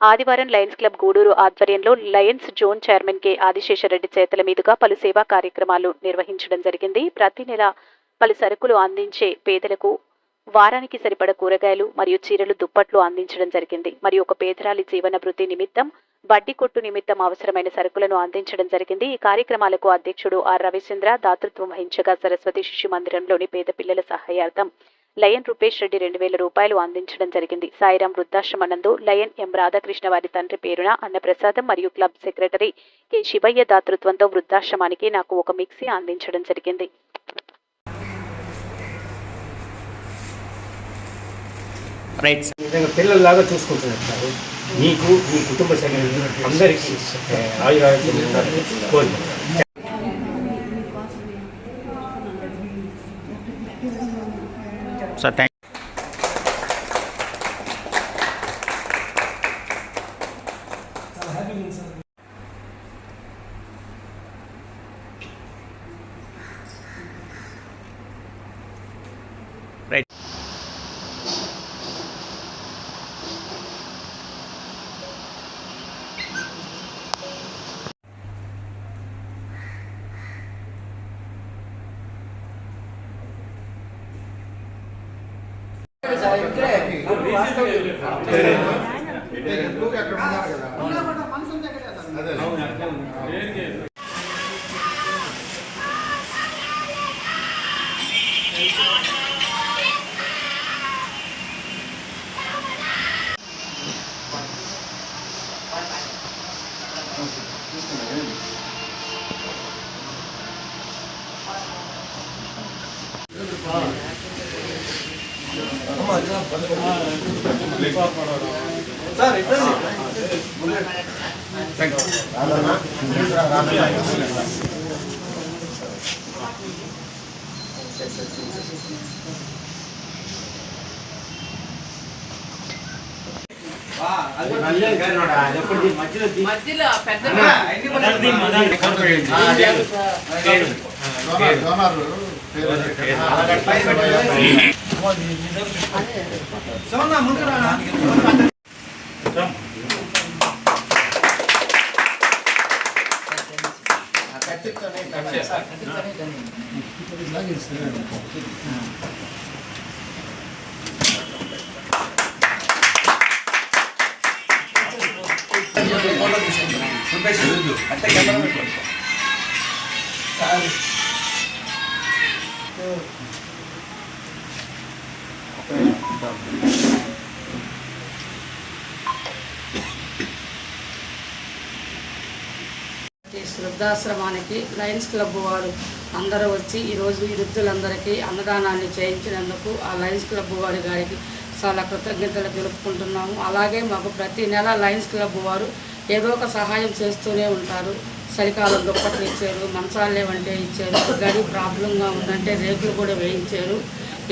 ఆదివారం Lions club Gudur ఆధ్వర్యంలో Lions zone chairman K. Adiseshareddy చేతుల మీదుగా పలు సేవా కార్యక్రమాలు నిర్వహించడం జరిగింది. ప్రతి నెల పలు సరుకులు అందించే పేదలకు వారానికి సరిపడ కూరగాయలు మరియు చీరలు దుప్పట్లు అందించడం జరిగింది. మరియు ఒక పేదరాలి జీవన భృతి నిమిత్తం బడ్డీ కొట్టు నిమిత్తం అవసరమైన సరుకులను అందించడం జరిగింది. ఈ కార్యక్రమాలకు అధ్యక్షుడు ఆర్ రవిచంద్ర దాతృత్వం వహించగా సరస్వతి శిశు మందిరంలోని పేద పిల్లల సహాయార్థం లయన్ రూపేష్ రెడ్డి రెండు వేల రూపాయలు అందించడం జరిగింది. సాయిరాం వృద్ధాశ్రమనందు లయన్ ఎం రాధాకృష్ణ వారి తండ్రి పేరున అన్నప్రసాదం మరియు క్లబ్ సెక్రటరీ కె శివయ్య దాతృత్వంతో వృద్ధాశ్రమానికి నాకు ఒక మిక్సీ అందించడం జరిగింది. పిల్లల్లాగా చూసుకుంటున్నారు నీకు నీ కుటుంబ సభ్యులు అందరికీ ఆయురారోగ్యం కోరుకుంటున్నాను సార్ ఎక్కడ కదా మధ్యలో పెద్ద ఈ వృద్ధాశ్రమానికి లయన్స్ క్లబ్ వారు అందరూ వచ్చి ఈరోజు ఈ వృద్ధులందరికీ అన్నదానాన్ని చేయించినందుకు ఆ లయన్స్ క్లబ్ వారి గారికి చాలా కృతజ్ఞతలు తెలుపుకుంటున్నాము. అలాగే మాకు ప్రతి నెల లయన్స్ క్లబ్ వారు ఏదో ఒక సహాయం చేస్తూనే ఉంటారు. చలికాలం దుప్పట్లు ఇచ్చారు మంచాలు లేవంటే ఇచ్చారు గడి ప్రాబ్లంగా ఉందంటే రేకులు కూడా వేయించారు.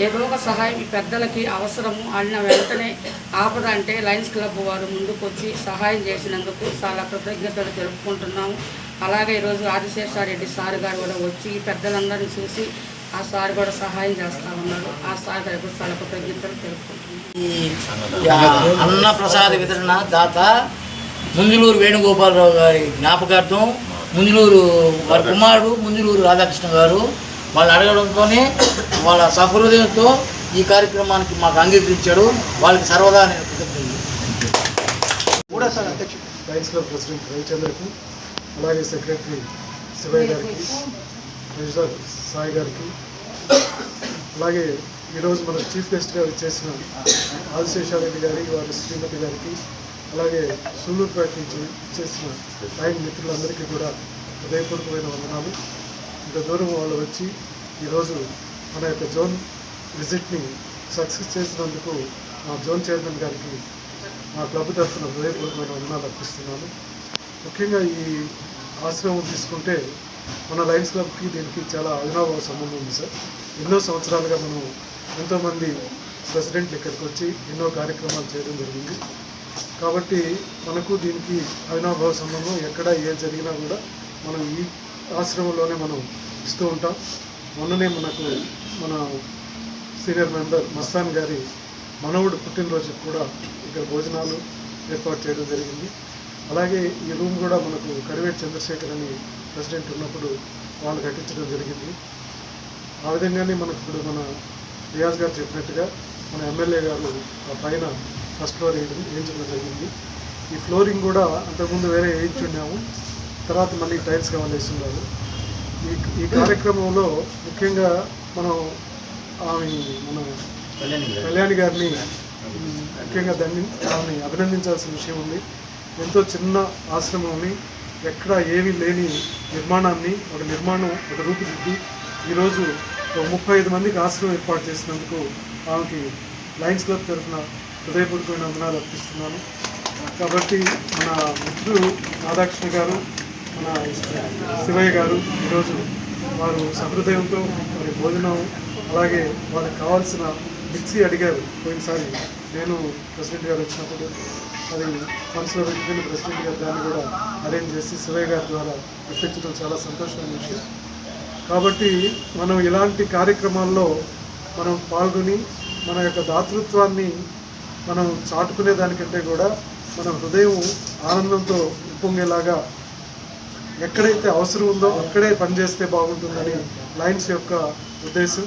ఏదో ఒక సహాయం ఈ పెద్దలకి అవసరము. అన్న వెంటనే ఆపద అంటే లయన్స్ క్లబ్ వారు ముందుకు వచ్చి సహాయం చేసినందుకు చాలా కృతజ్ఞతలు తెలుపుకుంటున్నాము. అలాగే ఈరోజు ఆదిశేషారెడ్డి సార్ గారు కూడా వచ్చి పెద్దలందరినీ చూసి ఆ సార్ కూడా సహాయం చేస్తూ ఉన్నారు. ఆ సార్ గారికి కూడా చాలా కృతజ్ఞతలు తెలుపుకుంటున్నాము. అన్న ప్రసాద వితరణ దాత ముందులూరు వేణుగోపాలరావు గారి జ్ఞాపకార్థం ముందులూరు వారి కుమారుడు ముందులూరు రాధాకృష్ణ గారు వాళ్ళు అడగడంతోనే వాళ్ళ సహృదయంతో ఈ కార్యక్రమానికి మాకు అంగీకరించాడు వాళ్ళకి సర్వదా నేను కృతజ్ఞతలు లయన్స్ క్లబ్ ప్రెసిడెంట్ రవిచంద్రకు అలాగే సెక్రటరీ శివయ్య గారికి సాయి గారికి అలాగే ఈరోజు మన చీఫ్ గెస్ట్గా వచ్చేసిన ఆదిశేషారెడ్డి గారి వారి శ్రీమతి గారికి అలాగే సూలూరుపేట నుంచి చేసిన లైన్ మిత్రులందరికీ కూడా హృదయపూర్వకమైన వందనాలు. ఇంత దూరం వాళ్ళు వచ్చి ఈరోజు మన యొక్క జోన్ విజిట్ని సక్సెస్ చేసినందుకు మా జోన్ చైర్మన్ గారికి మా క్లబ్ తరఫున హృదయపూర్వకమైన వందనాలు అర్పిస్తున్నాను. ముఖ్యంగా ఈ ఆశ్రమం తీసుకుంటే మన లయన్స్ క్లబ్కి దీనికి చాలా అవినాభావ సంబంధం ఉంది సార్. ఎన్నో సంవత్సరాలుగా మనం ఎంతోమంది ప్రెసిడెంట్లు ఇక్కడికి వచ్చి ఎన్నో కార్యక్రమాలు చేయడం జరిగింది. కాబట్టి మనకు దీనికి అవినాభావ సంబంధం ఎక్కడ ఏ జరిగినా కూడా మనం ఈ ఆశ్రమంలోనే మనం ఇస్తూ ఉంటాం. మొన్ననే మనకు మన సీనియర్ మెంబర్ మస్తాన్ గారి మనవుడు పుట్టినరోజుకి కూడా ఇక్కడ భోజనాలు ఏర్పాటు చేయడం జరిగింది. అలాగే ఈ రూమ్ కూడా మనకు కరివేట్ చంద్రశేఖర్ అని ప్రెసిడెంట్ ఉన్నప్పుడు వాళ్ళు కట్టించడం జరిగింది. ఆ విధంగానే మనకు ఇప్పుడు మన రియాజ్ గారు చెప్పినట్టుగా మన ఎమ్మెల్యే గారు ఆ పైన ఫస్ట్ ఫ్లోర్ వేయడం వేయించడం జరిగింది? ఈ ఫ్లోరింగ్ కూడా అంతకుముందు వేరే వేయించున్నాము తర్వాత మళ్ళీ టైల్స్ కావాలి వేస్తున్నారు ఈ ఈ కార్యక్రమంలో ముఖ్యంగా మనం ఆమె మన కళ్యాణి గారిని ముఖ్యంగా దాన్ని ఆమె అభినందించాల్సిన విషయం ఉంది. ఎంతో చిన్న ఆశ్రమంని ఎక్కడ ఏమీ లేని నిర్మాణాన్ని ఒక నిర్మాణం ఒక రూపుదిద్ది ఈరోజు ఒక ముప్పై ఐదు మందికి ఆశ్రమం ఏర్పాటు చేసినందుకు ఆమెకి లయన్స్ క్లబ్ తరఫున హృదయపూర్వకమైన వందనాలు అర్పిస్తున్నాను. కాబట్టి మన మిత్రులు రాధాకృష్ణ గారు మన శివయ్య గారు ఈరోజు వారు సహృదయంతో మరి భోజనం అలాగే వాళ్ళకి కావాల్సిన మిక్సీ అడిగారు పోయినసారి. నేను ప్రెసిడెంట్ గారు వచ్చినప్పుడు అది మనసులో పెట్టుకుని ప్రెసిడెంట్ గారు దాన్ని కూడా అరేంజ్ చేసి శివయ్య గారి ద్వారా ఇప్పించడం చాలా సంతోషమైన విషయం. కాబట్టి మనం ఇలాంటి కార్యక్రమాల్లో మనం పాల్గొని మన యొక్క దాతృత్వాన్ని మనం చాటుకునే దానికంటే కూడా మన హృదయం ఆనందంతో ఉప్పొంగేలాగా ఎక్కడైతే అవసరం ఉందో అక్కడే పనిచేస్తే బాగుంటుందని లయన్స్ యొక్క ఉద్దేశం.